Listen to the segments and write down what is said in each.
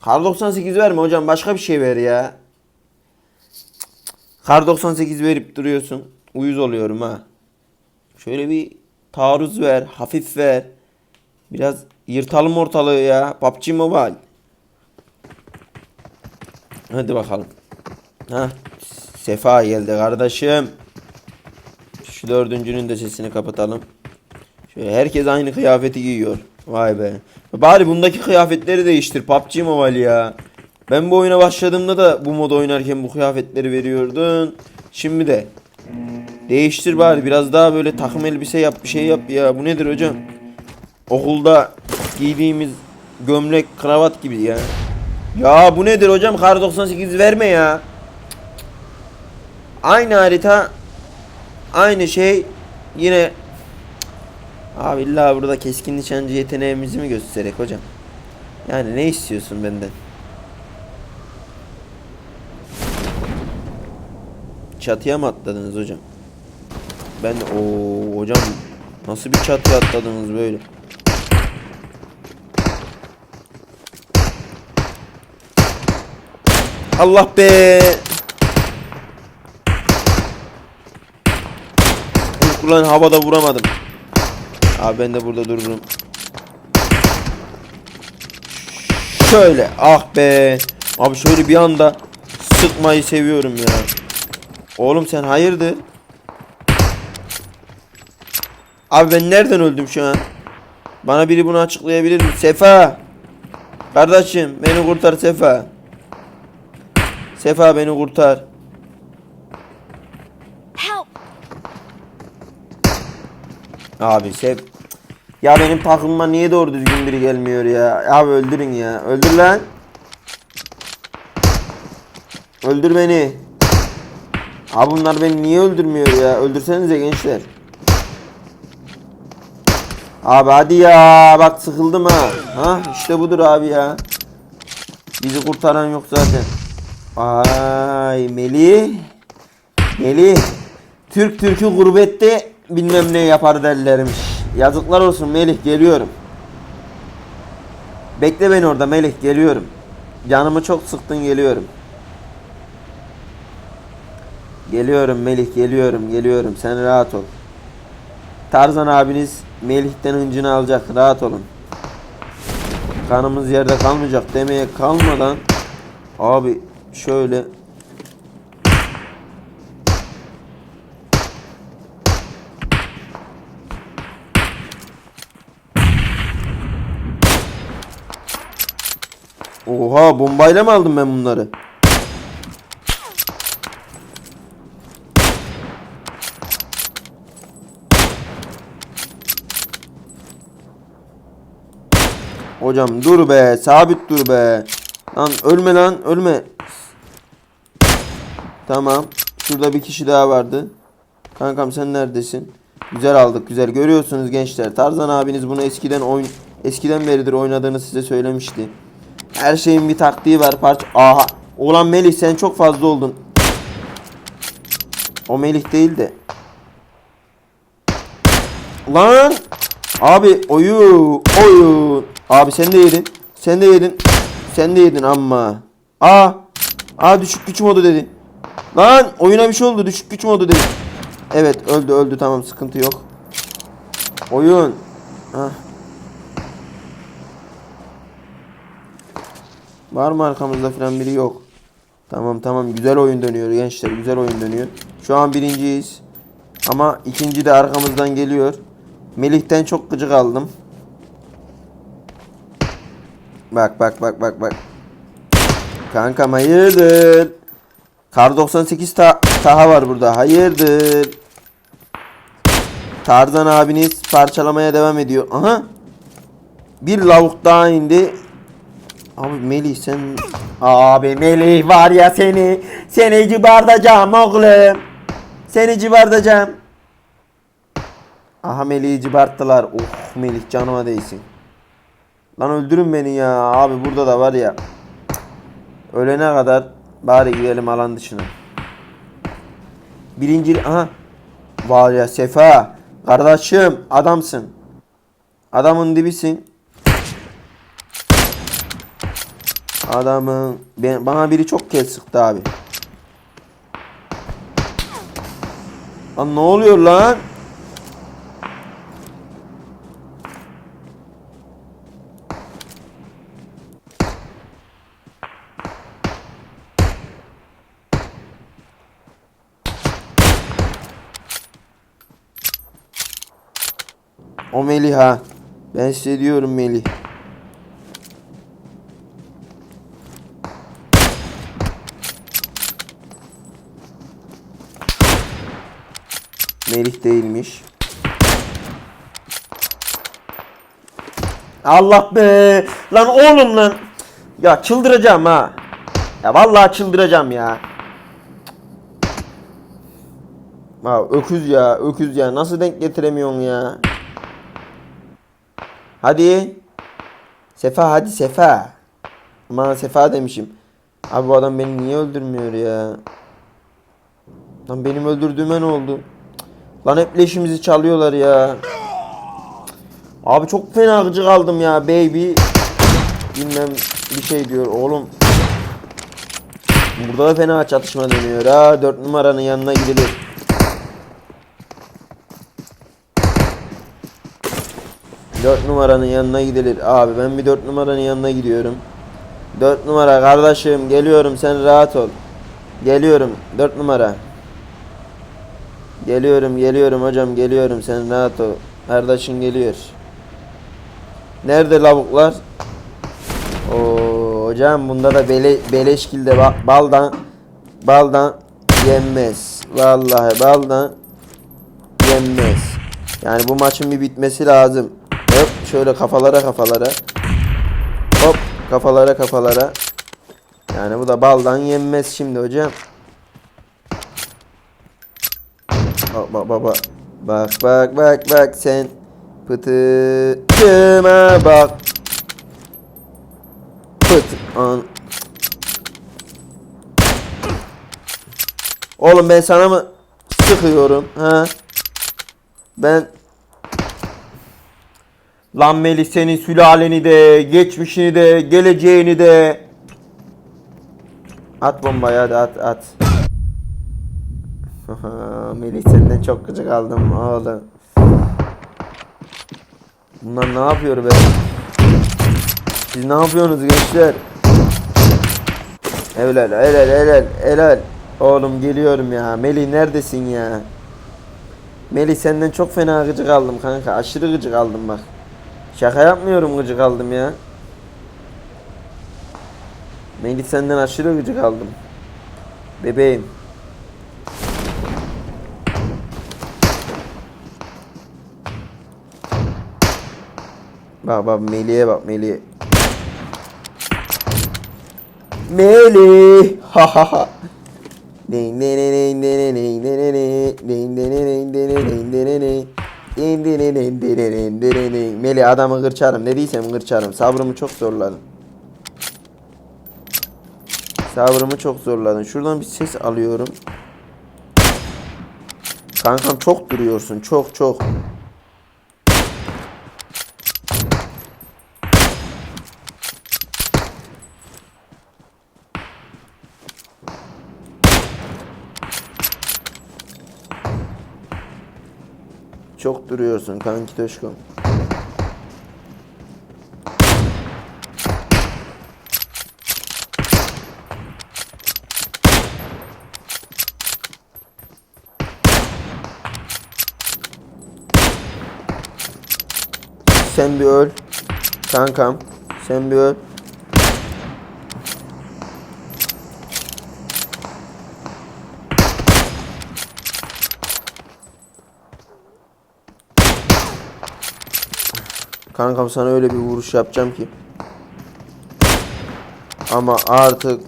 Kar 98 verme hocam başka bir şey ver ya. Kar 98 verip duruyorsun. Uyuz oluyorum ha. Şöyle bir taarruz ver, hafif ver. Biraz yırtalım ortalığı ya. PUBG Mobile. Hadi bakalım. Ha, Sefa geldi kardeşim. Şu dördüncünün de sesini kapatalım. Şöyle herkes aynı kıyafeti giyiyor. Vay be. Bari bundaki kıyafetleri değiştir PUBG Mobile ya. Ben bu oyuna başladığımda da bu moda oynarken bu kıyafetleri veriyordun. Şimdi de. Değiştir bari biraz daha böyle takım elbise yap bir şey yap ya. Bu nedir hocam? Okulda giydiğimiz gömlek kravat gibi ya. Ya bu nedir hocam? Kar 98 verme ya. Aynı harita aynı şey yine Abi illa burada keskin nişancı yeteneğimizi mi göstererek hocam? Yani ne istiyorsun benden? Çatıya mı atladınız hocam? Ben o hocam nasıl bir çatıya atladınız böyle? Allah be! Ulan havada vuramadım. Abi ben de burada dururum. Şöyle ah be. Abi şöyle bir anda sıkmayı seviyorum ya. Oğlum sen hayırdır? Abi ben nereden öldüm şu an? Bana biri bunu açıklayabilir mi? Sefa. Kardeşim beni kurtar Sefa. Sefa beni kurtar. Abi Sef. Ya benim takımıma niye doğru düzgün biri gelmiyor ya? Abi öldürün ya. Öldür lan. Öldür beni. Abi bunlar beni niye öldürmüyor ya? Öldürsenize gençler. Abi hadi ya. Bak sıkıldım ha. Ha işte budur abi ya. Bizi kurtaran yok zaten. Ay Melih. Melih. Türk Türk'ü gurbette bilmem ne yapar derlermiş. Yazıklar olsun Melih geliyorum. Bekle beni orada Melih geliyorum. Canımı çok sıktın geliyorum. Geliyorum Melih geliyorum geliyorum sen rahat ol. Tarzan abiniz Melih'ten hıncını alacak rahat olun. Kanımız yerde kalmayacak demeye kalmadan abi şöyle Oha bombayla mı aldım ben bunları? Hocam dur be sabit dur be. Lan ölme lan ölme. Tamam. Şurada bir kişi daha vardı. Kankam sen neredesin? Güzel aldık güzel. Görüyorsunuz gençler. Tarzan abiniz bunu eskiden oyun eskiden beridir oynadığını size söylemişti. Her şeyin bir taktiği var. Parça Aha. Ulan Melih sen çok fazla oldun. O Melih değil de. Lan. Abi oyu oyu. Abi sen de yedin. Sen de yedin. Sen de yedin amma. Aa. Aa düşük güç modu dedi. Lan oyuna bir şey oldu. Düşük güç modu dedi. Evet öldü öldü tamam sıkıntı yok. Oyun. Hah. Var mı arkamızda falan biri yok. Tamam tamam güzel oyun dönüyor gençler güzel oyun dönüyor. Şu an birinciyiz. Ama ikinci de arkamızdan geliyor. Melih'ten çok gıcık aldım. Bak bak bak bak bak. Kankam hayırdır? Kar 98 ta Taha var burada. Hayırdır? Tarzan abiniz parçalamaya devam ediyor. Aha. Bir lavuk daha indi. Abi Melih sen... Abi Melih var ya seni. Seni cibardacağım oğlum. Seni cibardacağım. Aha Melih'i cibarttılar. Oh Melih canıma değsin. Lan öldürün beni ya. Abi burada da var ya. Ölene kadar bari gidelim alan dışına. Birinci... Aha. Var ya Sefa. Kardeşim adamsın. Adamın dibisin. Adamın ben, bana biri çok kez sıktı abi. Lan ne oluyor lan? O Melih ha. Ben size diyorum Melih. Melih değilmiş. Allah be. Lan oğlum lan. Ya çıldıracağım ha. Ya vallahi çıldıracağım ya. Ha öküz ya, öküz ya. Nasıl denk getiremiyorsun ya? Hadi. Sefa hadi Sefa. Aman Sefa demişim. Abi bu adam beni niye öldürmüyor ya? Lan benim öldürdüğüme ne oldu? Lan hep leşimizi çalıyorlar ya. Abi çok fena gıcık aldım ya baby. Bilmem bir şey diyor oğlum. Burada da fena çatışma dönüyor ha. 4 numaranın yanına gidilir. Dört numaranın yanına gidilir. Abi ben bir dört numaranın yanına gidiyorum. Dört numara kardeşim geliyorum sen rahat ol. Geliyorum dört numara. Geliyorum geliyorum hocam geliyorum sen rahat ol. Kardeşin geliyor. Nerede lavuklar? Oo hocam bunda da bele, beleşkilde ba- baldan baldan yenmez. Vallahi baldan yenmez. Yani bu maçın bir bitmesi lazım. Hop şöyle kafalara kafalara. Hop kafalara kafalara. Yani bu da baldan yenmez şimdi hocam. Bak bak bak bak. Bak bak bak sen pıtıcıma bak. Pıt an. Oğlum ben sana mı sıkıyorum ha? Ben Lan Melih senin sülaleni de, geçmişini de, geleceğini de. At bombayı hadi at at. Melih senden çok gıcık aldım oğlum. Bunlar ne yapıyor be? Siz ne yapıyorsunuz gençler? Helal helal helal helal. Oğlum geliyorum ya. Melih neredesin ya? Melih senden çok fena gıcık aldım kanka. Aşırı gıcık aldım bak. Şaka yapmıyorum gıcık aldım ya. Melih senden aşırı gıcık aldım. Bebeğim. Bak bak Melih'e bak Melih. Melih. Ha ha ha. Meli adamı kırçarım. Ne diysem kırçarım. Sabrımı çok zorladım. Sabrımı çok zorladım. Şuradan bir ses alıyorum. Kankam çok duruyorsun. Çok çok. Çok duruyorsun kanki Toşkom. Sen bir öl. Kankam. Sen bir öl. Kankam sana öyle bir vuruş yapacağım ki. Ama artık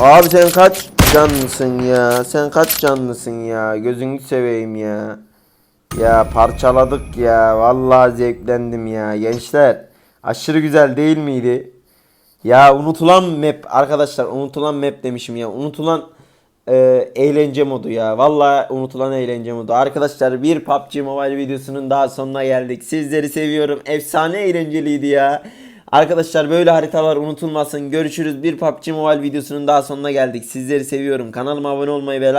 Abi sen kaç canlısın ya? Sen kaç canlısın ya? Gözünü seveyim ya. Ya parçaladık ya. Vallahi zevklendim ya. Gençler aşırı güzel değil miydi? Ya unutulan map arkadaşlar unutulan map demişim ya. Unutulan e, eğlence modu ya. Vallahi unutulan eğlence modu. Arkadaşlar bir PUBG Mobile videosunun daha sonuna geldik. Sizleri seviyorum. Efsane eğlenceliydi ya. Arkadaşlar böyle haritalar unutulmasın. Görüşürüz. Bir PUBG Mobile videosunun daha sonuna geldik. Sizleri seviyorum. Kanalıma abone olmayı ve like